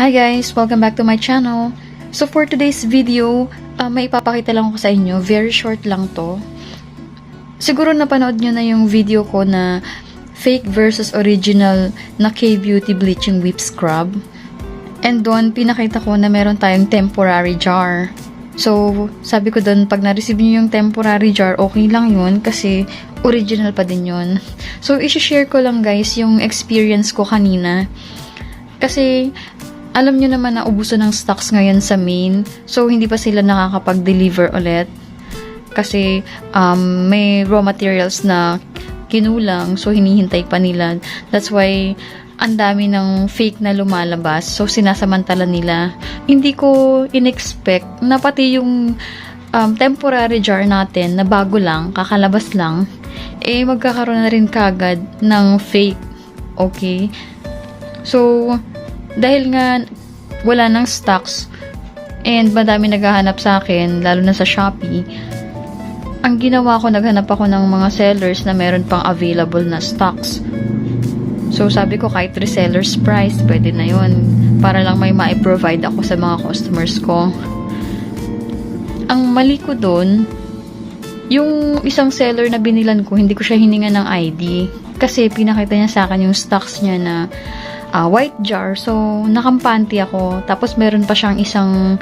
Hi guys! Welcome back to my channel. So for today's video, uh, may ipapakita lang ko sa inyo. Very short lang to. Siguro napanood nyo na yung video ko na fake versus original na K-Beauty Bleaching Whip Scrub. And doon, pinakita ko na meron tayong temporary jar. So, sabi ko doon, pag na-receive nyo yung temporary jar, okay lang yun kasi original pa din yun. So, isi-share ko lang guys yung experience ko kanina. Kasi, alam nyo naman na ubuso ng stocks ngayon sa main. So, hindi pa sila nakakapag-deliver ulit. Kasi, um, may raw materials na kinulang. So, hinihintay pa nila. That's why, ang dami ng fake na lumalabas. So, sinasamantala nila. Hindi ko in-expect na pati yung um, temporary jar natin na bago lang, kakalabas lang, eh magkakaroon na rin kagad ng fake. Okay? So, dahil nga wala nang stocks and madami naghahanap sa akin, lalo na sa Shopee, ang ginawa ko, naghanap ako ng mga sellers na meron pang available na stocks. So, sabi ko, kahit reseller's price, pwede na yun. Para lang may ma-provide ako sa mga customers ko. Ang mali ko doon, yung isang seller na binilan ko, hindi ko siya hininga ng ID. Kasi pinakita niya sa akin yung stocks niya na ah, white jar. So, nakampante ako. Tapos, meron pa siyang isang,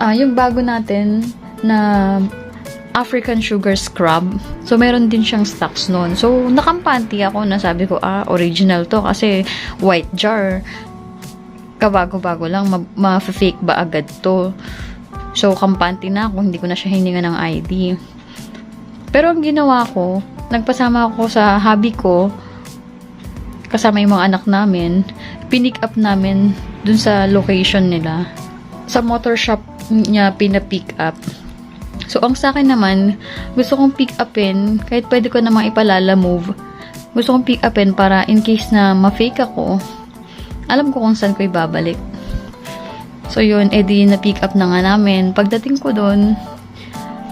ah, yung bago natin na African Sugar Scrub. So, meron din siyang stocks noon. So, nakampante ako na sabi ko, ah, original to kasi white jar. Kabago-bago lang, ma- ma-fake ba agad to? So, kampante na ako, hindi ko na siya hininga ng ID. Pero ang ginawa ko, nagpasama ako sa hobby ko, kasama yung mga anak namin, pinick up namin dun sa location nila. Sa motor shop niya pinapick up. So, ang sa akin naman, gusto kong pick upin, kahit pwede ko namang ipalala move, gusto kong pick upin para in case na ma-fake ako, alam ko kung saan ko ibabalik. So, yun, edi na-pick up na nga namin. Pagdating ko doon,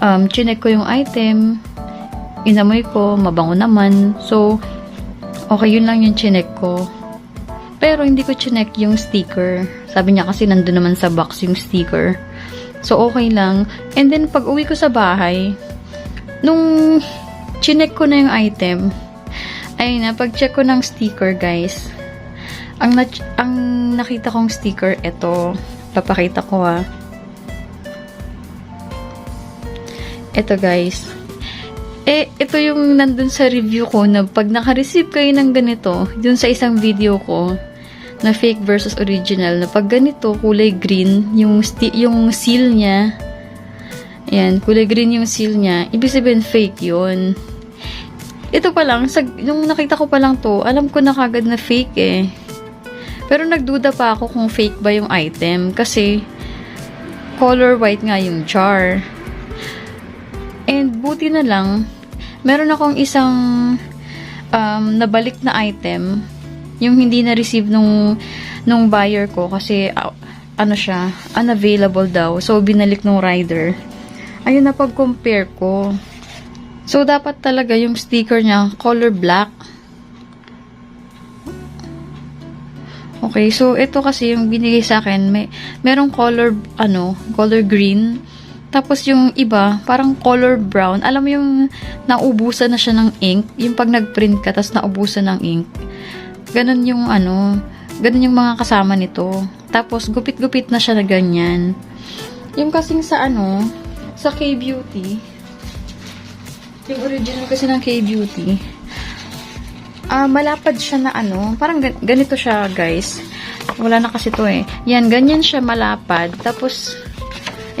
um, chinek ko yung item, inamoy ko, mabango naman. So, okay, yun lang yung chinek ko. Pero, hindi ko chinek yung sticker. Sabi niya kasi nandun naman sa box yung sticker. So, okay lang. And then, pag uwi ko sa bahay, nung chinek ko na yung item, ay na, pag-check ko ng sticker, guys, ang, na- ang nakita kong sticker, ito. Papakita ko ha. Ito, guys. Eh, ito yung nandun sa review ko na pag naka-receive kayo ng ganito, dun sa isang video ko, na fake versus original na pag ganito kulay green yung yung seal niya. Ayan kulay green yung seal niya. Ibig sabihin fake yun. Ito pa lang sa, yung nakita ko pa lang to alam ko na kagad na fake eh. Pero nagduda pa ako kung fake ba yung item kasi color white nga yung jar and buti na lang meron akong isang um, nabalik na item yung hindi na-receive nung, nung buyer ko kasi uh, ano siya, unavailable daw. So, binalik nung rider. Ayun na pag-compare ko. So, dapat talaga yung sticker niya, color black. Okay, so ito kasi yung binigay sa akin, may merong color ano, color green. Tapos yung iba, parang color brown. Alam mo yung naubusan na siya ng ink, yung pag nag-print ka tapos naubusan ng ink. Ganon yung ano, ganon yung mga kasama nito. Tapos, gupit-gupit na siya na ganyan. Yung kasing sa ano, sa K-Beauty, yung original kasi ng K-Beauty, ah, malapad siya na ano, parang gan- ganito siya, guys. Wala na kasi to eh. Yan, ganyan siya malapad. Tapos,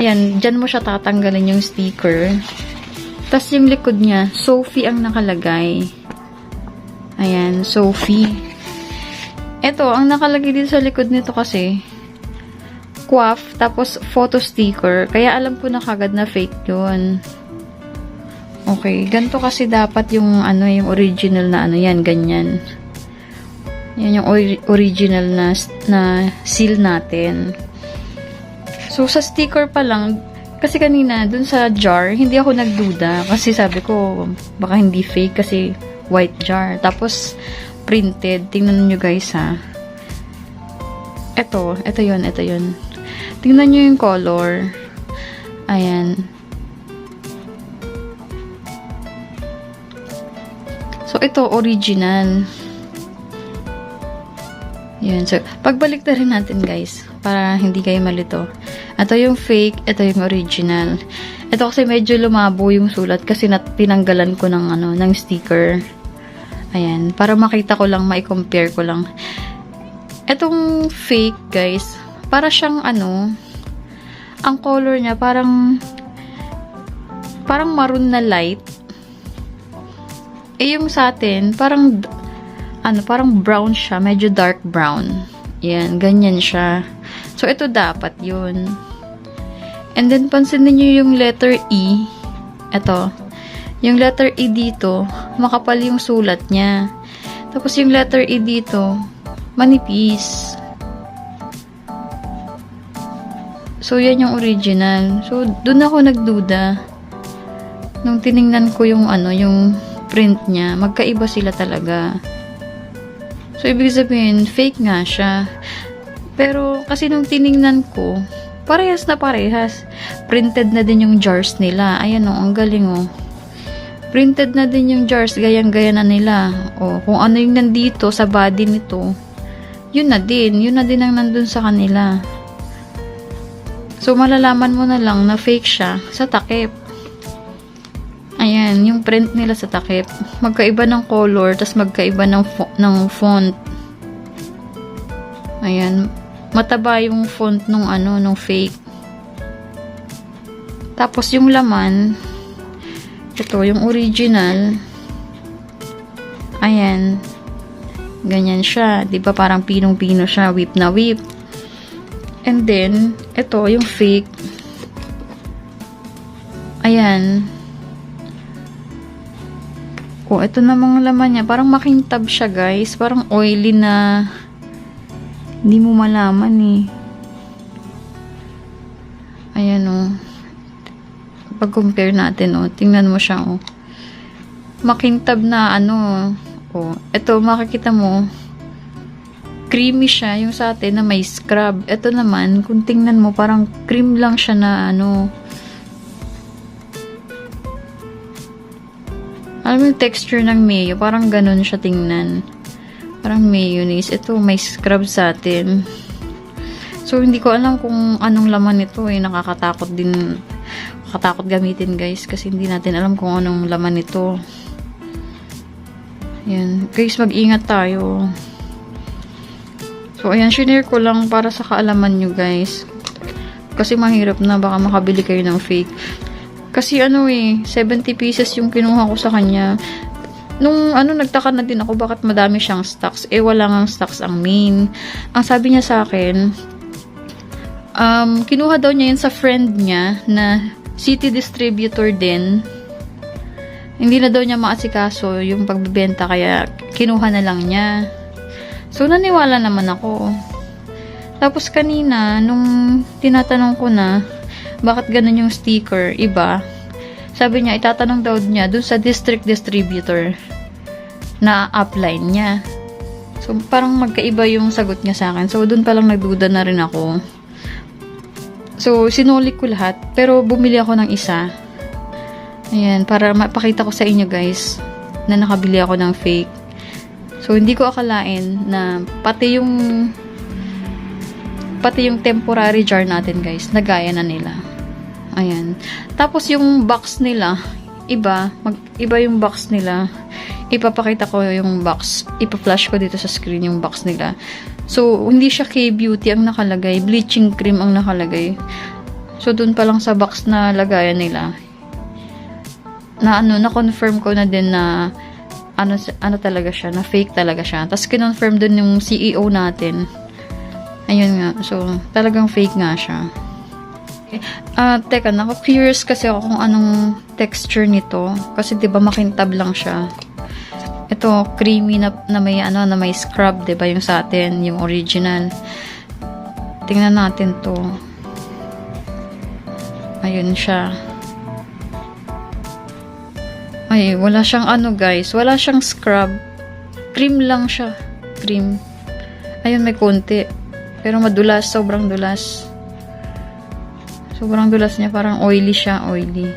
ayan, dyan mo siya tatanggalin yung sticker. Tapos yung likod niya, Sophie ang nakalagay. Ayan, Sophie. Ito, ang nakalagay dito sa likod nito kasi, quaff, tapos photo sticker. Kaya alam ko na kagad na fake yun. Okay, ganito kasi dapat yung ano, yung original na ano yan, ganyan. Yan yung ori- original na, na seal natin. So, sa sticker pa lang, kasi kanina, dun sa jar, hindi ako nagduda. Kasi sabi ko, baka hindi fake kasi white jar. Tapos, printed. Tingnan nyo guys ha. Ito, ito yun, ito yun. Tingnan nyo yung color. Ayan. So, ito, original. Yan. So, pagbalik na rin natin, guys. Para hindi kayo malito. Ito yung fake, ito yung original. Ito kasi medyo lumabo yung sulat kasi nat tinanggalan ko ng, ano, ng sticker. Ayan. Para makita ko lang, mai-compare ko lang. Etong fake, guys, para siyang ano, ang color niya parang parang maroon na light. Eh yung sa atin, parang ano, parang brown siya, medyo dark brown. Yan, ganyan siya. So ito dapat 'yun. And then pansinin niyo yung letter E. Ito. Yung letter E dito, makapal yung sulat niya. Tapos yung letter E dito, manipis. So, yan yung original. So, dun ako nagduda. Nung tiningnan ko yung ano, yung print niya, magkaiba sila talaga. So, ibig sabihin, fake nga siya. Pero, kasi nung tiningnan ko, parehas na parehas. Printed na din yung jars nila. Ayan o, ang galing o. Printed na din yung jars, gayang-gaya na nila. O, kung ano yung nandito sa body nito, yun na din. Yun na din ang nandun sa kanila. So, malalaman mo na lang na fake siya sa takip. Ayan, yung print nila sa takip. Magkaiba ng color, tas magkaiba ng, fo- ng font. Ayan, mataba yung font nung ano, nung fake. Tapos yung laman, ito, yung original. Ayan, Ganyan siya. ba parang pinong-pino siya. Whip na whip. And then, ito, yung fake. Ayan. Oh, ito namang laman niya. Parang makintab siya, guys. Parang oily na hindi mo malaman eh. Ayan oh. Pag-compare natin oh. Tingnan mo siya oh. Makintab na ano Oh, ito makikita mo creamy siya yung sa atin na may scrub. Ito naman, kung tingnan mo, parang cream lang siya na ano. Alam mo yung texture ng mayo, parang ganun siya tingnan. Parang mayonnaise. Ito, may scrub sa atin. So, hindi ko alam kung anong laman ito eh. Nakakatakot din. Nakakatakot gamitin guys kasi hindi natin alam kung anong laman ito. Yan. Guys, mag-ingat tayo. So, ayan, shinare ko lang para sa kaalaman nyo, guys. Kasi mahirap na, baka makabili kayo ng fake. Kasi ano eh, 70 pieces yung kinuha ko sa kanya. Nung ano, nagtaka na din ako bakit madami siyang stocks. Eh, wala nga stocks ang main. Ang sabi niya sa akin, um, kinuha daw niya yun sa friend niya na city distributor din hindi na daw niya maasikaso yung pagbebenta kaya kinuha na lang niya. So, naniwala naman ako. Tapos kanina, nung tinatanong ko na, bakit ganun yung sticker, iba, sabi niya, itatanong daw niya dun sa district distributor na upline niya. So, parang magkaiba yung sagot niya sa akin. So, dun palang nagduda na rin ako. So, sinulik ko lahat, pero bumili ako ng isa Ayan, para mapakita ko sa inyo guys na nakabili ako ng fake. So, hindi ko akalain na pati yung pati yung temporary jar natin guys, nagaya na nila. Ayan. Tapos yung box nila, iba, mag, iba yung box nila. Ipapakita ko yung box. Ipa-flash ko dito sa screen yung box nila. So, hindi siya K-Beauty ang nakalagay. Bleaching cream ang nakalagay. So, dun pa lang sa box na lagayan nila, na ano, na-confirm ko na din na ano, ano talaga siya, na fake talaga siya. Tapos kinonfirm din yung CEO natin. Ayun nga. So, talagang fake nga siya. Ah, uh, teka, nako-curious kasi ako kung anong texture nito. Kasi 'di ba makintab lang siya. Ito, creamy na, na may ano, na may scrub, 'di ba, yung sa atin, yung original. Tingnan natin 'to. Ayun siya. Ay, wala siyang ano guys. Wala siyang scrub. Cream lang siya. Cream. Ayun, may konti. Pero madulas, sobrang dulas. Sobrang dulas niya, parang oily siya, oily.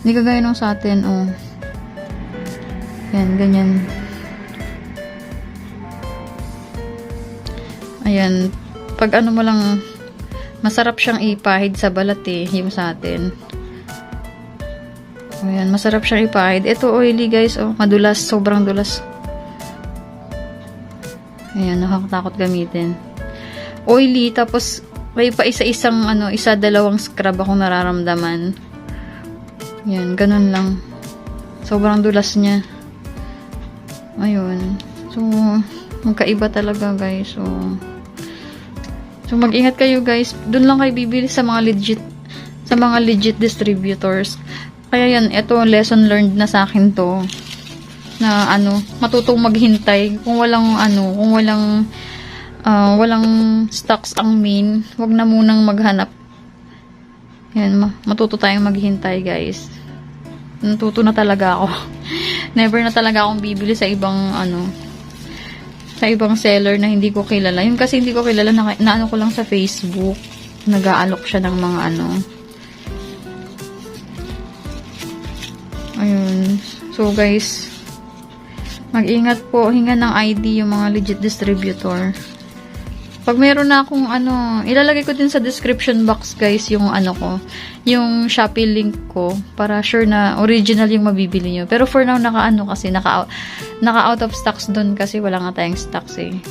Hindi kagaya nung sa atin, oh. Yan, ganyan. Ayan, pag ano mo lang, masarap siyang ipahid sa balat eh, yung sa atin. Ayan, masarap siyang ipahid. Ito oily guys, oh, madulas, sobrang dulas. Ayan, nakakatakot gamitin. Oily, tapos may pa isa-isang, ano, isa dalawang scrub akong nararamdaman. Ayan, ganun lang. Sobrang dulas niya. Ayun. So, magkaiba talaga guys. So, so mag-ingat kayo guys. Doon lang kayo bibili sa mga legit sa mga legit distributors. Kaya yan, ito lesson learned na sa akin to. Na ano, matutong maghintay kung walang ano, kung walang ah, walang stocks ang main, wag na munang maghanap. Yan, ma- matuto tayong maghintay guys. Natuto na talaga ako. Never na talaga akong bibili sa ibang ano sa ibang seller na hindi ko kilala. Yung kasi hindi ko kilala na, na ano ko lang sa Facebook. Nag-aalok siya ng mga ano. Ayun. So guys, mag-ingat po. Hinga ng ID yung mga legit distributor. Pag meron na akong ano, ilalagay ko din sa description box guys yung ano ko, yung Shopee link ko para sure na original yung mabibili nyo. Pero for now, naka ano kasi, naka, naka out of stocks dun kasi wala nga tayong stocks eh.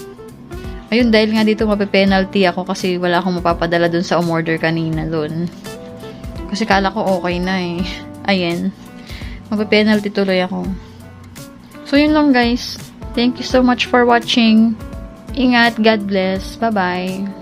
Ayun, dahil nga dito mape-penalty ako kasi wala akong mapapadala dun sa umorder kanina dun. Kasi kala ko okay na eh. Ayan. Mape-penalty tuloy ako. So, yun lang guys. Thank you so much for watching. Ingat. God bless. Bye-bye.